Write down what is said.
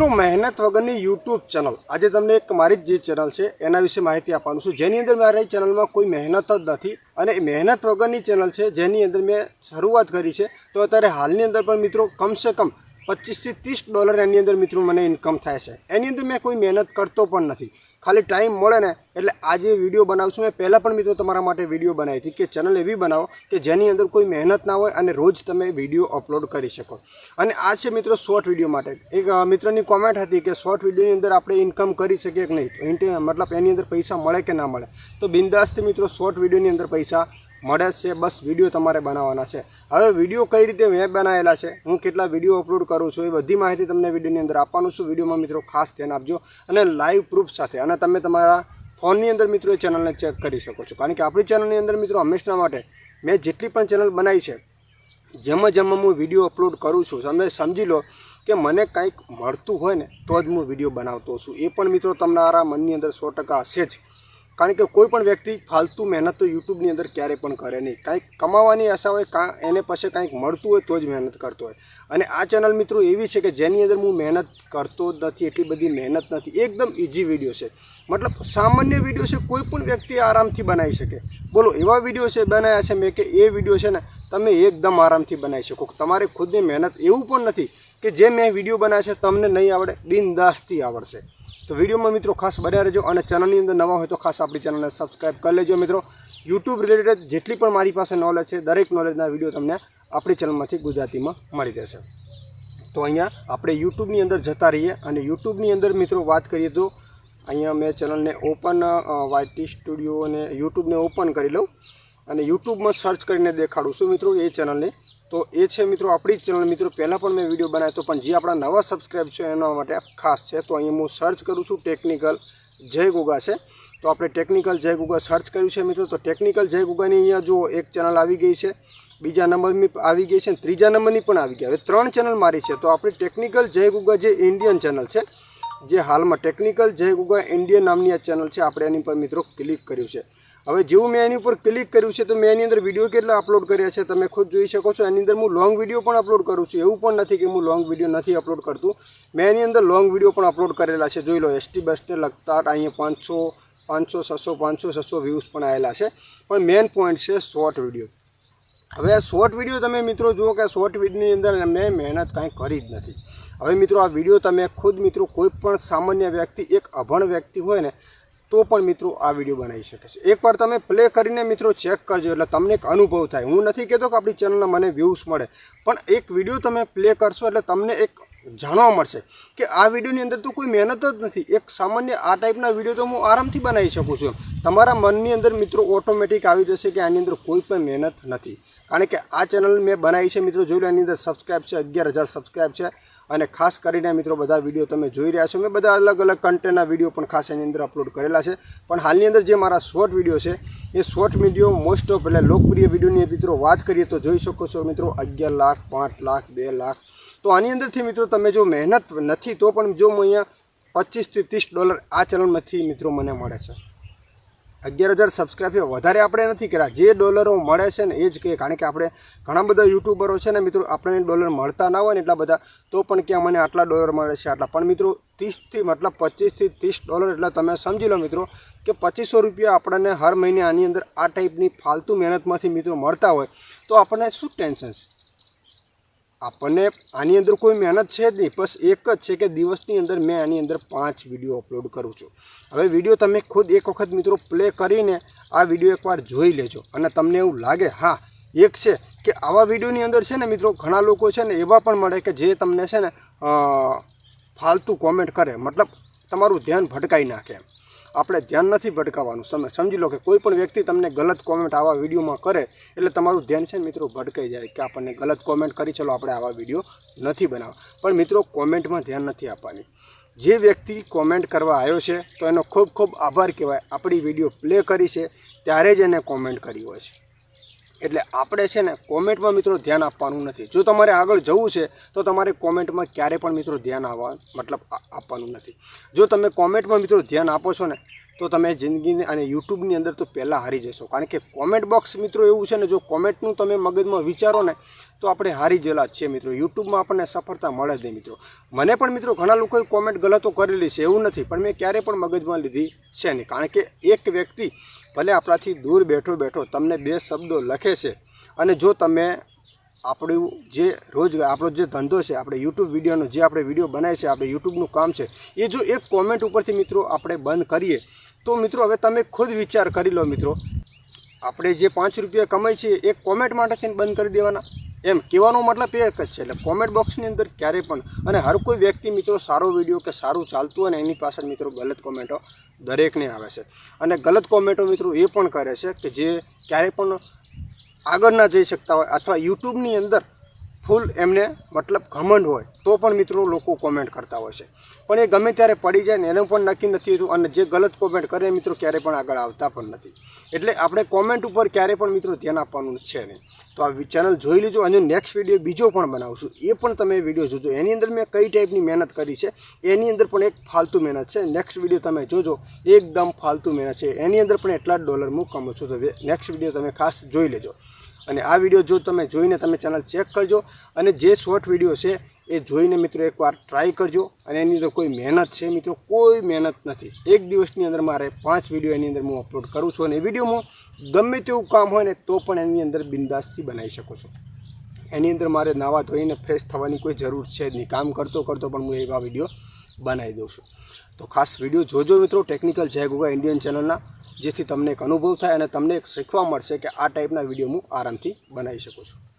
મિત્રો, મહેનત વગરની યુટ્યુબ ચેનલ. આજે તમને એક મારી જ જે ચેનલ છે, એના વિશે માહિતી આપવાનું છું. જેની અંદર મારી ચેનલમાં કોઈ મહેનત જ નથી અને મહેનત વગરની ચેનલ છે, જેની અંદર મેં શરૂઆત કરી છે, તો અત્યારે હાલની અંદર પણ મિત્રો કમસે કમ પચીસથી ત્રીસ ડોલર એની અંદર મિત્રો મને ઇન્કમ થાય છે. એની અંદર મેં કોઈ મહેનત કરતો પણ નથી. ખાલી ટાઈમ મળે ને એટલે આજે વીડિયો બનાવું છું મેં પહેલાં પણ મિત્રો તમારા માટે વીડિયો બનાવી હતી કે ચેનલ એવી બનાવો કે જેની અંદર કોઈ મહેનત ના હોય અને રોજ તમે વીડિયો અપલોડ કરી શકો. અને આ છે મિત્રો શોર્ટ વીડિયો માટે. એક મિત્રની કોમેન્ટ હતી કે શોર્ટ વિડીયોની અંદર આપણે ઇન્કમ કરી શકીએ કે નહીં? મતલબ એની અંદર પૈસા મળે કે ના મળે? તો બિંદાસથી મિત્રો શોર્ટ વિડીયોની અંદર પૈસા મળે છે. બસ વીડિયો તમારે બનાવવાના છે. હવે વીડિયો કઈ રીતે મેં બનાવેલા છે? હું કેટલા વીડિયો અપલોડ કરું છું એ બધી માહિતી તમને વિડીયોની અંદર આપવાનું છું. વિડીયોમાં મિત્રો ખાસ ધ્યાન આપજો. અને લાઈવ પ્રૂફ સાથે. અને તમે તમારા ફોનની અંદર મિત્રો એ ચેનલને ચેક કરી શકો છો. કારણ કે આપણી ચેનલની અંદર મિત્રો હંમેશના માટે મેં જેટલી પણ ચેનલ બનાવી છે, જેમાં જેમાં હું વીડિયો અપલોડ કરું છું, તમે સમજી લો કે મને કંઈક મળતું હોય ને, તો જ હું વીડિયો બનાવતો છું. એ પણ મિત્રો તમારા મનની અંદર સો ટકા હશે જ. કારણ કે કોઈ પણ વ્યક્તિ ફાલતુ મહેનત તો યુટ્યુબની અંદર ક્યારેય પણ કરે નહીં. કાંઈક કમાવાની આશા હોય, કાં, એને પછી કાંઈક મળતું હોય તો જ મહેનત કરતો હોય. અને આ ચેનલ મિત્રો એવી છે કે જેની અંદર હું મહેનત કરતો નથી, એટલી બધી મહેનત નથી. એકદમ ઇઝી વીડિયો છે. મતલબ સામાન્ય વીડિયો છે, કોઈ પણ વ્યક્તિ આરામથી બનાવી શકે. બોલો, એવા વીડિયો છે બનાવ્યા છે મેં કે એ વીડિયો છે ને તમે એકદમ આરામથી બનાવી શકો. તમારે ખુદની મહેનત એવું પણ નથી કે જે મેં વીડિયો બનાવ્યા છે તમને નહીં આવડે બિનદાસથી આવડશે. તો વિડીયોમાં મિત્રો ખાસ બન્યા રહેજો અને ચેનલની અંદર નવા હોય તો ખાસ આપણી ચેનલને સબસ્ક્રાઈબ કરી લેજો મિત્રો. યુટ્યુબ રિલેટેડ જેટલી પણ મારી પાસે નોલેજ છે, દરેક નોલેજના વીડિયો તમને આપણી ચેનલમાંથી ગુજરાતીમાં મળી રહેશે. તો અહીંયા આપણે યુટ્યુબની અંદર જતા રહીએ અને યુટ્યુબની અંદર મિત્રો વાત કરીએ તો અહીંયા મેં ચેનલને ઓપન વાયટી સ્ટુડિયો અને યુટ્યુબને ઓપન કરી લઉં અને યુટ્યુબમાં સર્ચ કરીને દેખાડું છું મિત્રો એ ચેનલને. તો એ છે મિત્રો આપણી જ ચેનલ. મિત્રો, પહેલાં પણ મેં વીડિયો બનાવ્યો હતો, પણ જે આપણા નવા સબસ્ક્રાઈબ છે એના માટે ખાસ છે, તો અહીંયા હું સર્ચ કરું છું ટેકનિકલ જય ગુગા છે. તો આપણે ટેકનિકલ જય ગુગા સર્ચ કર્યું છે મિત્રો, તો ટેકનિકલ જય ગુગાની અહીંયા જો એક ચેનલ આવી ગઈ છે, બીજા નંબરની આવી ગઈ છે ત્રીજા નંબરની પણ આવી ગઈ હવે ત્રણ ચેનલ મારી છે, તો આપણી ટેકનિકલ જય ગુગા જે ઇન્ડિયન ચેનલ છે, જે હાલમાં ટેકનિકલ જય ગુગા ઇન્ડિયન નામની આ ચેનલ છે, આપણે એની પર મિત્રો ક્લિક કર્યું છે. હવે જેવું મેં એની ઉપર ક્લિક કર્યું છે, તો મેં એની અંદર વીડિયો કેટલા અપલોડ કર્યા છે, તમે ખુદ જોઈ શકો છો. એની અંદર હું લોંગ વીડિયો પણ અપલોડ કરું છું. એવું પણ નથી કે હું લોંગ વીડિયો નથી અપલોડ કરતું. મેં એની અંદર લોંગ વીડિયો પણ અપલોડ કરેલા છે. જોઈ લો એસટી બસને લગતા અહીંયા પાંચસો પાંચસો, છસો પાંચસો, છસો વ્યૂઝ પણ આવેલા છે. પણ મેઇન પોઈન્ટ છે શોર્ટ વીડિયો હવે આ શોર્ટ વીડિયો તમે મિત્રો જુઓ કે શોર્ટ વિડીયોની અંદર મેં મહેનત કાંઈ કરી જ નથી. હવે મિત્રો, આ વીડિયો તમે ખુદ મિત્રો કોઈ પણ સામાન્ય વ્યક્તિ, એક અભણ વ્યક્તિ હોય ને તો પણ મિત્રો આ વીડિયો બનાવી શકે છે. એકવાર તમે પ્લે કરીને મિત્રો ચેક કરજો એટલે તમને એક અનુભવ થાય. હું નથી કહેતો કે આપણી ચેનલના મને વ્યૂઝ મળે. પણ એક વીડિયો તમે પ્લે કરશો એટલે તમને એક જાણવા મળશે કે આ વિડીયોની અંદર તો કોઈ મહેનત જ નથી. એક સામાન્ય આ ટાઈપના વીડિયો તો હું આરામથી બનાવી શકું છું તમારા મનની અંદર મિત્રો ઓટોમેટિક આવી જશે કે આની અંદર કોઈ પણ મહેનત નથી. કારણ કે આ ચેનલ મેં બનાવી છે મિત્રો. જોઈ લો એની અંદર સબસ્ક્રાઈબ છે, અગિયાર હજાર સબસ્ક્રાઈબ છે. અને ખાસ કરીને મિત્રો બધા વીડિયો તમે જોઈ રહ્યા છો. મેં બધા અલગ અલગ કન્ટેન્ટના વીડિયો પણ ખાસ એની અંદર અપલોડ કરેલા છે. પણ હાલની અંદર જે મારા શોર્ટ વીડિયો છે, એ શોર્ટ વીડિયો મોસ્ટ ઓફ એટલે લોકપ્રિય વિડીયોની મિત્રો વાત કરીએ તો જોઈ શકો છો મિત્રો અગિયાર લાખ, પાંચ લાખ, બે લાખ. તો આની અંદરથી મિત્રો તમે જો મહેનત નથી તો પણ જો હું અહીંયા પચીસથી ત્રીસ ડોલર આ ચલણમાંથી મિત્રો મને મળે છે. અગિયાર હજાર સબસ્ક્રાઈબર વધારે આપણે નથી કર્યા. જે ડોલરો મળે છે ને એ જ કહે કારણ કે આપણે ઘણા બધા યુટ્યુબરો છે ને મિત્રો, આપણને ડોલર મળતા ના હોય ને એટલા બધા, તો પણ ક્યાં મને આટલા ડોલર મળે છે આટલા. પણ મિત્રો, ત્રીસથી મતલબ પચીસથી ત્રીસ ડોલર, એટલે તમે સમજી લો મિત્રો, કે પચીસો રૂપિયા આપણને હર મહિને આની અંદર આ ટાઈપની ફાલતુ મહેનતમાંથી મિત્રો મળતા હોય, તો આપણને શું ટેન્શન છે? આપણને આની અંદર કોઈ મહેનત છે જ નહીં, બસ એક જ છે કે દિવસની અંદર મેં આની અંદર પાંચ વીડિયો અપલોડ કરું છું. હવે વીડિયો તમે ખુદ એક વખત મિત્રો પ્લે કરીને આ વીડિયો એકવાર જોઈ લેજો અને તમને એવું લાગે, હા, એક છે કે આવા વિડીયોની અંદર છે ને મિત્રો ઘણા લોકો છે ને એવા પણ મળે કે જે તમને છે ને ફાલતું કોમેન્ટ કરે. મતલબ તમારું ધ્યાન ભટકાઈ નાખે એમ. આપણે ધ્યાન નથી ભટકાવવાનું તમે સમજી લો કે કોઈ પણ વ્યક્તિ તમને ગલત કોમેન્ટ આવા વિડીયોમાં કરે, એટલે તમારું ધ્યાન છે મિત્રો ભટકાઈ જાય કે આપણને ગલત કોમેન્ટ કરી, ચલો આપણે આવા વીડિયો નથી બનાવવા. પણ મિત્રો કોમેન્ટમાં ધ્યાન નથી આપવાની. જે વ્યક્તિ કોમેન્ટ કરવા આવ્યો છે, તો એનો ખૂબ ખૂબ આભાર કહેવાય. આપણી વીડિયો પ્લે કરી છે, ત્યારે જ એને કોમેન્ટ કરી હોય છે. એટલે આપણે છે ને કોમેન્ટમાં મિત્રો ધ્યાન આપવાનું નથી. જો તમારે આગળ જવું છે, તો તમારે કોમેન્ટમાં ક્યારે પણ મિત્રો ધ્યાન આવવા મતલબ આપવાનું નથી. જો તમે કોમેન્ટમાં મિત્રો ધ્યાન આપો છો ને, તો તમે જિંદગીને અને યુટ્યુબની અંદર તો પહેલાં હારી જશો. કારણ કે કોમેન્ટ બોક્સ મિત્રો એવું છે ને, જો કોમેન્ટનું તમે મગજમાં વિચારો ને તો આપણે હારી ગયેલા છીએ મિત્રો. યુટ્યુબમાં આપણને સફળતા મળે જ નહીં મિત્રો. મને પણ મિત્રો ઘણા લોકોએ કોમેન્ટ ગલતો કરેલી છે, એવું નથી. પણ મેં ક્યારેય પણ મગજમાં લીધી છે નહીં. કારણ કે એક વ્યક્તિ ભલે આપણાથી દૂર બેઠો બેઠો તમને બે શબ્દો લખે છે અને જો તમે આપણું જે રોજ આપણો જે ધંધો છે, આપણે યુટ્યુબ વિડીયોનો જે આપણે વીડિયો બનાવીએ છીએ, આપણે યુટ્યુબનું કામ છે, એ જો એક કોમેન્ટ ઉપરથી મિત્રો આપણે બંધ કરીએ, તો મિત્રો હવે તમે ખુદ વિચાર કરી લો મિત્રો. આપણે જે પાંચ રૂપિયા કમાઈ છીએ એક કોમેન્ટ માટે થઈને બંધ કરી દેવાના. એમ, કહેવાનો મતલબ એ એક જ છે, એટલે કોમેન્ટ બોક્સની અંદર ક્યારેય પણ, અને હર કોઈ વ્યક્તિ મિત્રો સારો વીડિયો કે સારું ચાલતું હોય ને એની પાછળ મિત્રો ગલત કોમેન્ટો દરેકને આવે છે. અને ગલત કોમેન્ટો મિત્રો એ પણ કરે છે કે જે ક્યારેય પણ આગળ ના જઈ શકતા હોય અથવા યુટ્યુબની અંદર ફૂલ એમને મતલબ ઘમંડ હોય, તો પણ મિત્રો લોકો કોમેન્ટ કરતા હોય છે. પણ એ ગમે ત્યારે પડી જાય ને એનું પણ નક્કી નથી થતું અને જે ગલત કોમેન્ટ કરે મિત્રો ક્યારેય પણ આગળ આવતા પણ નથી. એટલે આપણે કોમેન્ટ ઉપર ક્યારે પણ મિત્રો ધ્યાન આપવાનું છે નહીં. તો આ ચેનલ જોઈ લેજો અને નેક્સ્ટ વીડિયો બીજો પણ બનાવશું. એ પણ તમે વીડિયો જોજો. એની અંદર મેં કઈ ટાઈપની મહેનત કરી છે? એની અંદર પણ એક ફાલતુ મહેનત છે. નેક્સ્ટ વીડિયો તમે જોજો. એકદમ ફાલતુ મહેનત છે. એની અંદર પણ એટલા જ ડોલર હું છું. તો નેક્સ્ટ વીડિયો તમે ખાસ જોઈ લેજો. અને આ વીડિયો જો તમે જોઈને તમે ચેનલ ચેક કરજો. અને જે શોર્ટ વીડિયો છે એ જોઈને મિત્રો એકવાર ટ્રાય કરજો. અને એની અંદર કોઈ મહેનત છે મિત્રો? કોઈ મહેનત નથી. એક દિવસની અંદર મારે પાંચ વીડિયો એની અંદર હું અપલોડ કરું છું. અને એ વીડિયો હું ગમે તેવું કામ હોય ને તો પણ એની અંદર બિંદાસથી બનાવી શકો છો. એની અંદર મારે નાવા ધોઈને ફ્રેશ થવાની કોઈ જરૂર છે જ નહીં. કામ કરતો કરતો પણ હું એવા વીડિયો બનાવી દઉં છું. તો ખાસ વીડિયો જોજો મિત્રો ટેકનિકલ જય ગુગા ઇન્ડિયન ચેનલના જેથી તમને એક અનુભવ થાય અને તમને એક શીખવા મળશે કે આ ટાઈપના વીડિયો હું આરામથી બનાવી શકું છું.